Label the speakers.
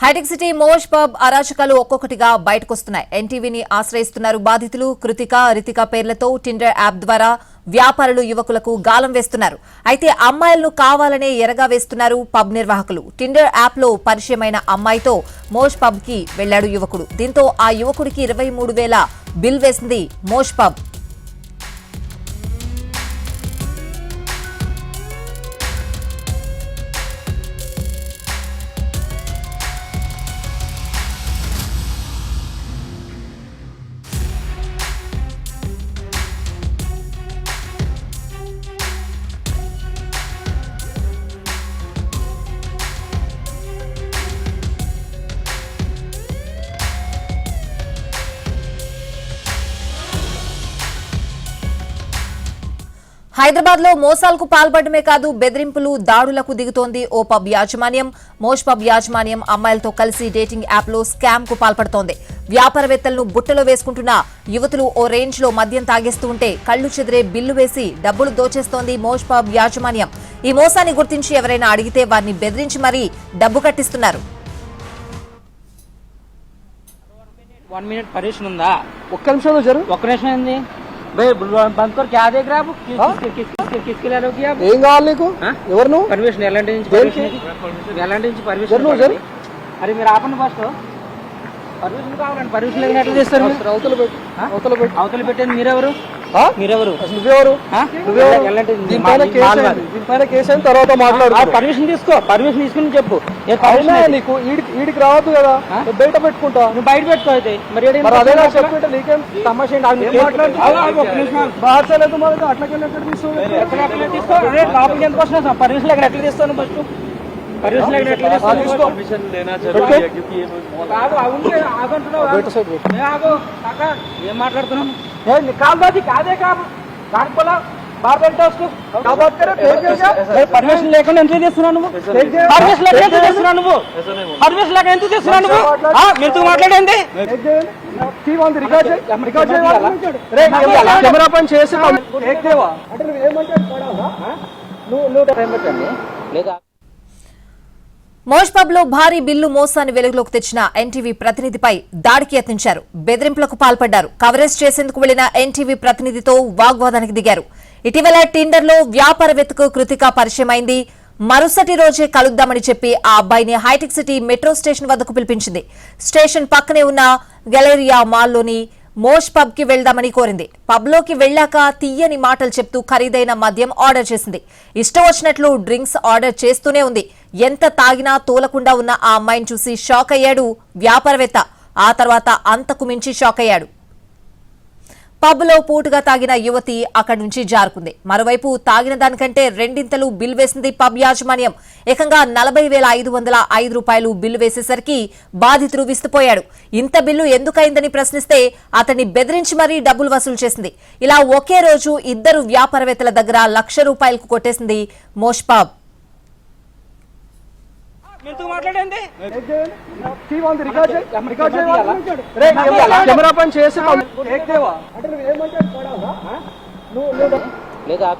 Speaker 1: Hitech city mosh pub అరాచకాలు ఒక్కొక్కటిగా బయటకొస్తున్నాయి. ఎన్టీవీని ఆశ్రయిస్తున్నారు బాధితులు. కృతిక రితిక పేర్లతో టిండర్ యాప్ ద్వారా వ్యాపారులు యువకులకు గాలం వేస్తున్నారు. అయితే అమ్మాయిలను కావాలనే ఎరగా వేస్తున్నారు పబ్ నిర్వాహకులు. టిండర్ యాప్లో పరిచయమైన అమ్మాయితో మోష్ పబ్కి వెళ్ళాడు యువకుడు. దీంతో ఆ యువకుడికి ఇరవై మూడు వేల బిల్ వేసింది మోష్ పబ్ హైదరాబాద్లో మోసాలకు పాల్పడమే కాదు బెదిరింపులు దాడులకు దిగుతోంది ఓ పబ్ యాజమాన్యం. మోష్ పబ్ యాజమాన్యం అమ్మాయిలతో కలిసి డేటింగ్ యాప్లో స్కామ్కు పాల్పడుతోంది. వ్యాపారవేత్తలను బుట్టలో వేసుకుంటున్న యువతులు ఓ రేంజ్లో మద్యం తాగేస్తూ ఉంటే కళ్ళు చెదిరే బిల్లు వేసి డబ్బులు దోచేస్తోంది మోష్ పబ్ యాజమాన్యం. ఈ మోసాన్ని గుర్తించి ఎవరైనా అడిగితే వారిని బెదిరించి మరీ డబ్బు కట్టిస్తున్నారు.
Speaker 2: వన్ మినిట్ ఉందా?
Speaker 3: ఒక్క
Speaker 2: ఒక్క నిమిషం ఏంది?
Speaker 3: ఏం కావాలి నీకు ఎవరు నువ్వు?
Speaker 2: పర్మిషన్ ఎలాంటి నుంచి పర్మిషన్ ఎలాంటి నుంచి పర్మిషన్ అరే మీరు ఆపండి ఫస్ట్ పర్మిషన్ కావాలండి పర్మిషన్ లేదని ఎట్లా చేస్తారు మీరు?
Speaker 3: అసలు అవతల పెట్టు
Speaker 2: ఆ?
Speaker 3: అవతల పెట్టు.
Speaker 2: అవతల పెట్టేది మీరెవరు? మీరెవరు?
Speaker 3: నువ్వెవరు? దీనిపైన కేసు అయిన తర్వాత మాట్లాడు
Speaker 2: పర్మిషన్ తీసుకో పర్మిషన్ తీసుకుని చెప్పు?
Speaker 3: నీకు ఈడికి రావద్దు కదా. బయట పెట్టుకుంటా.
Speaker 2: నువ్వు బయట పెట్టుకో అయితే. మరి
Speaker 3: అదే? చెప్పుకుంటే నీకేం మరి అట్లకెళ్ళి ఎక్కడ తీసుకు?
Speaker 2: పర్మిషన్ ఎక్కడ ఎట్లా తీస్తాను ఫస్ట్ పర్మిషన్ ఎక్కడ ఎట్లా
Speaker 3: ఆ,
Speaker 2: తీస్తాను
Speaker 3: తీసుకో.
Speaker 2: పెట్టుకో. ఆగు, ఆగు, ఆగు అంటున్నావు.
Speaker 3: బయట సైడ్ పెట్టు.
Speaker 2: ఏ ఆగు, కాక, ఏం మాట్లాడుతున్నావు ఏ, నీ కాదు అది కాదే కాదు కాకపోలా బార్ పెట్టేసుకో
Speaker 3: क्या बात करे फेक है क्या
Speaker 2: పర్మిషన్ లేకుండా ఎంత చేస్తున్నావు నువ్వు
Speaker 3: फेक है
Speaker 2: పర్మిషన్ లేక ఎంత చేస్తున్నావు నువ్వు పర్మిషన్ లేక ఎంత చేస్తున్నావు నువ్వు ఆ, మీరుతో మాట్లాడేంది
Speaker 3: फेक दे టీ వంది రికార్డ్ చేయి రికార్డ్ చేయి
Speaker 2: ఇవ్వాలా?
Speaker 3: రే
Speaker 2: ఇవ్వాలా?
Speaker 3: కెమెరా పని చేసి ఫేక్ దేవా అంటే నువ్వు ఏమంటే పడాలా
Speaker 2: నువ్వు నువ్వు టైం పెట్టండి లేదా
Speaker 1: మోష్బాబ్లో భారీ బిల్లు మోసాన్ని వెలుగులోకి తెచ్చిన ఎన్టీవీ ప్రతినిధిపై దాడికి యత్నించారు. బెదిరింపులకు పాల్పడ్డారు. కవరేజ్ చేసేందుకు వెళ్ళిన ఎన్టీవీ ప్రతినిధితో వాగ్వాదానికి దిగారు. ఇటీవల టిండర్లో వ్యాపారవేత్తకు కృతిక పరిచయమైంది. మరుసటి రోజే కలుద్దామని చెప్పి ఆ అబ్బాయిని హైటెక్ సిటీ మెట్రో స్టేషన్ వద్దకు పిలిపించింది. స్టేషన్ పక్కనే ఉన్న గెలేరియా మాల్లోని మోష్ పబ్కి వెళ్దామని కోరింది. పబ్లోకి వెళ్ళాక తీయని మాటలు చెప్తూ ఖరీదైన మద్యం ఆర్డర్ చేసింది. ఇష్టం వచ్చినట్లు డ్రింక్స్ ఆర్డర్ చేస్తూనే ఉంది. ఎంత తాగినా తోలకుండా ఉన్న ఆ అమ్మాయిని చూసి షాక్ అయ్యాడు వ్యాపారవేత్త. ఆ తర్వాత అంతకు మించి షాక్ అయ్యాడు. పబ్లో పూటుగా తాగిన యువతి అక్కడి నుంచి జారుకుంది. మరోవైపు తాగిన దానికంటే రెండింతలు బిల్ వేసింది పబ్ యాజమాన్యం. ఏకంగా నలభై వేల ఐదు వందల ఐదు రూపాయలు బిల్లు వేసేసరికి బాధితుడు విస్తుపోయాడు. ఇంత బిల్లు ఎందుకైందని ప్రశ్నిస్తే అతన్ని బెదిరించి మరీ డబ్బులు వసూలు చేసింది. ఇలా ఒకే రోజు ఇద్దరు వ్యాపారవేత్తల దగ్గర లక్ష రూపాయలకు కొట్టేసింది మోష్ పబ్
Speaker 2: మీరుతో మాట్లాడేంది
Speaker 3: టీ వంది రికార్డ్ చేయి రికార్డ్ చేయి
Speaker 2: ఇవ్వాలా?
Speaker 3: రే కెమెరా పని చేసి నువ్వు
Speaker 2: లేదా